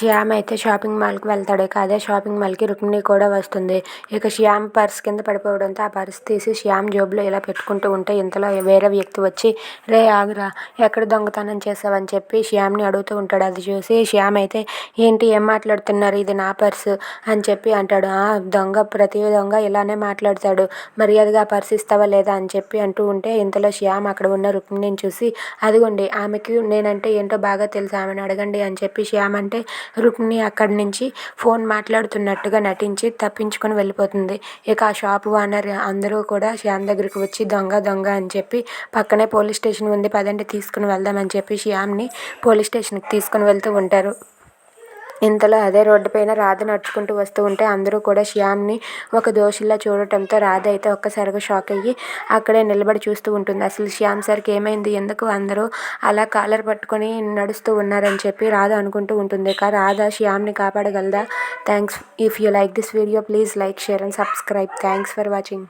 శ్యామ్ అయితే షాపింగ్ మాల్కి వెళ్తాడు ఇక అదే షాపింగ్ మాల్కి రుక్మిణి కూడా వస్తుంది. ఇక శ్యామ్ పర్స్ కింద పడిపోవడంతో ఆ పర్స్ తీసి శ్యామ్ జోబులో ఇలా పెట్టుకుంటూ ఉంటే ఇంతలో వేరే వ్యక్తి వచ్చి రే ఆగురా ఎక్కడ దొంగతనం చేసావని చెప్పి శ్యామ్ని అడుగుతూ ఉంటాడు. అది చూసి శ్యామ్ అయితే ఏంటి ఏం మాట్లాడుతున్నారు? ఇది నా పర్స్ అని చెప్పి అంటాడు. ఆ దొంగ ప్రతి దొంగ ఇలానే మాట్లాడతాడు. మర్యాదగా పర్స్ ఇస్తావా లేదా? అని చెప్పి అంటూ ఉంటే ఇంతలో శ్యామ్ అక్కడ ఉన్న రుక్మిణిని చూసి అదిగోండి ఆమెకి నేనంటే ఏంటో బాగా తెలుసు ఆమెను అడగండి అని చెప్పి శ్యామ్ అంటే రుక్మిణి అక్కడి నుంచి ఫోన్ మాట్లాడుతున్నట్టుగా నటించి తప్పించుకొని వెళ్ళిపోతుంది. ఇక ఆ షాప్ ఓనర్ అందరూ కూడా శ్యామ్ దగ్గరికి వచ్చి దొంగ దొంగ అని చెప్పి పక్కనే పోలీస్ స్టేషన్ ఉంది పదండి తీసుకుని వెళ్దామని చెప్పి శ్యామ్ని పోలీస్ స్టేషన్కి తీసుకుని వెళ్తూ ఉంటారు. ఇంతలో అదే రోడ్డు పైన రాధ నడుచుకుంటూ వస్తూ ఉంటే అందరూ కూడా శ్యామ్ని ఒక దోషిలా చూడటంతో రాధ అయితే ఒక్కసారిగా షాక్ అయ్యి అక్కడే నిలబడి చూస్తూ ఉంటుంది. అసలు శ్యామ్ సార్కి ఏమైంది? ఎందుకు అందరూ అలా కాలర్ పట్టుకొని నడుస్తూ ఉన్నారని చెప్పి రాధ అనుకుంటూ ఉంటుంది. కా రాధ శ్యామ్ని కాపాడగలదా? Thanks if you like this video please like share and subscribe. Thanks for watching.